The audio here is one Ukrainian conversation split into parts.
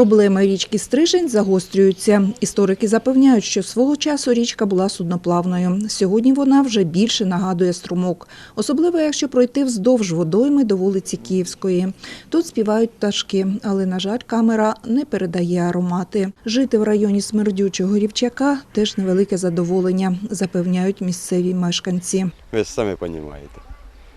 Проблеми річки Стрижень загострюються. Історики запевняють, що свого часу річка була судноплавною. Сьогодні вона вже більше нагадує струмок, особливо якщо пройти вздовж водойми до вулиці Київської. Тут співають пташки, але, на жаль, камера не передає аромати. Жити в районі смердючого рівчака теж невелике задоволення, запевняють місцеві мешканці. Ви ж самі розумієте,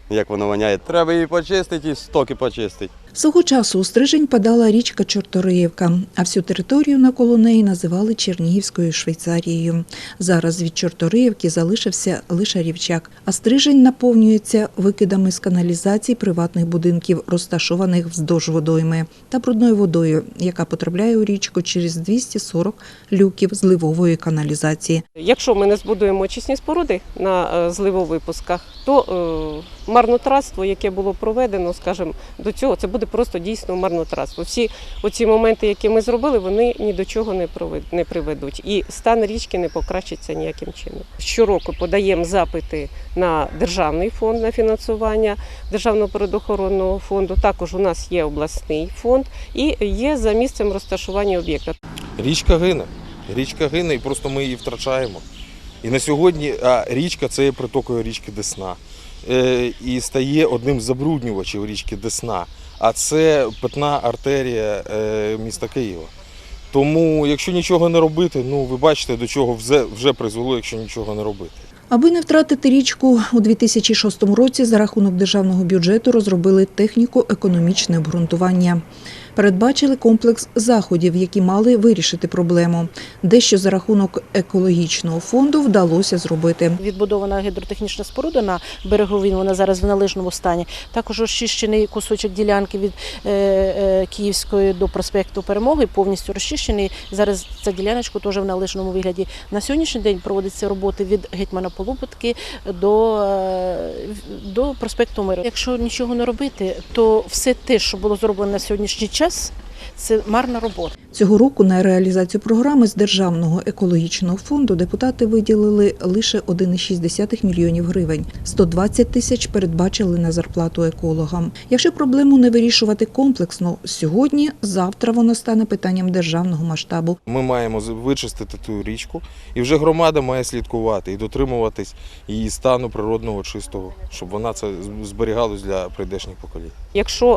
як воно воняє. Треба її почистити і стоки почистити. Свого часу у Стрижень падала річка Чорториївка, а всю територію навколо неї називали Чернігівською Швейцарією. Зараз від Чорториївки залишився лише рівчак, а Стрижень наповнюється викидами з каналізацій приватних будинків, розташованих вздовж водойми, та брудною водою, яка потрапляє у річку через 240 люків зливової каналізації. Якщо ми не збудуємо очисні споруди на е, зливовипусках, то е, марнотратство, яке було проведено, скажімо, до цього, це буде просто дійсно марнотратство. Всі оці моменти, які ми зробили, вони ні до чого не приведуть. І стан річки не покращиться ніяким чином. Щороку подаємо запити на державний фонд на фінансування державного природоохоронного фонду. Також у нас є обласний фонд і є за місцем розташування об'єкта. Річка гине. Річка гине і просто ми її втрачаємо. І на сьогодні а річка це є притокою річки Десна. Е, і стає одним з забруднювачів річки Десна. А це питна артерія е, міста Києва. Тому, якщо нічого не робити, ну ви бачите, до чого вже, вже призвело, якщо нічого не робити. Аби не втратити річку, у 2006 році за рахунок державного бюджету розробили техніко-економічне обґрунтування. Передбачили комплекс заходів, які мали вирішити проблему. Дещо за рахунок екологічного фонду вдалося зробити. Відбудована гідротехнічна споруда на береговій, вона зараз в належному стані. Також розчищений кусочок ділянки від е, е, Київської до проспекту Перемоги, повністю розчищений. Зараз ця діляночка теж в належному вигляді. На сьогоднішній день проводяться роботи від гетьмана Полупотки до, е, до проспекту Миру. Якщо нічого не робити, то все те, що було зроблено на сьогоднішній час, це марна робота. Цього року на реалізацію програми з державного екологічного фонду депутати виділили лише 1,6 мільйонів гривень. 120 тисяч передбачили на зарплату екологам. Якщо проблему не вирішувати комплексно сьогодні, завтра воно стане питанням державного масштабу. Ми маємо вичистити ту річку, і вже громада має слідкувати і дотримуватись її стану природного чистого, щоб вона це з- зберігалось для прийдешніх поколінь. Якщо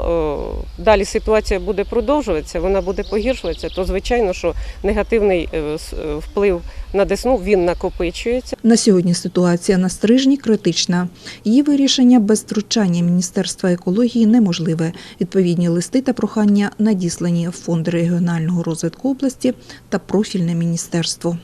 е, далі ситуація буде продовжуватися, вона буде погіршуватися, то звичайно, що негативний е, е, вплив на десну він накопичується. На сьогодні ситуація на стрижні критична. Її вирішення без втручання Міністерства екології неможливе. Відповідні листи та прохання надіслані в фонд регіонального розвитку області та профільне міністерство.